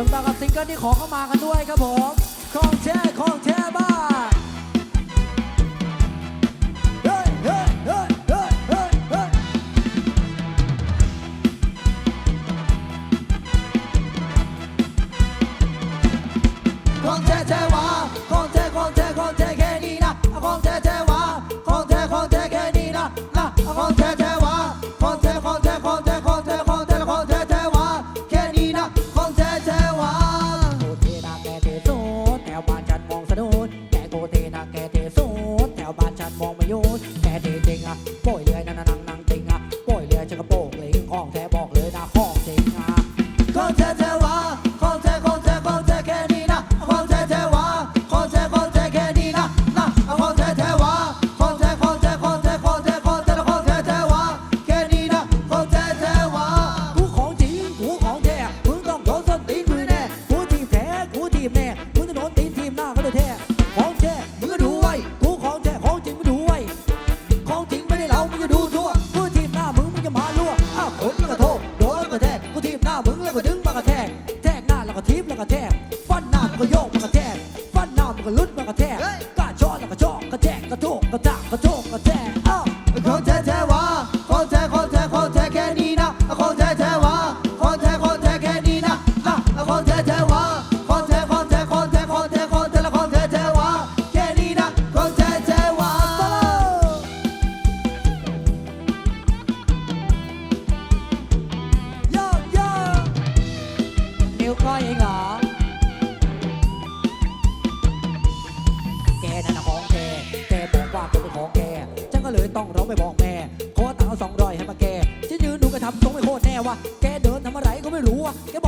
สำหรับกับซิงเกิลที่ขอเข้ามากันด้วยครับผม ของแท้ของแท้บ้า เทจริงอะป่ยเลย ลั่วอ้าวคนแล้วก็โทษโดนแล้วก็แทกกูทีบหน้ามึงแล้วก็ดึงมากระแทกแทกหน้าแล้วก็ทีบแล้วก็แทกฟันหน้ามันก็โยกมันก็แทกฟันหน้ามันก็ลุดมันก็แทกกล้าช้อนแล้วก็ชอกกระแทกกระโทกกระตากกระโทกกระแทก อยเองเหรแกนั่นนะของแก แกบอกว่าแกเป็นของแก ฉันก็เลยต้องร้องไปบอกแม่ ขอตงสองร้อยให้มาแก ฉันยืนดูแกทำตงไม่โคแน่วะแกเดินทำอะไรก็ไม่รู้วะแกบอก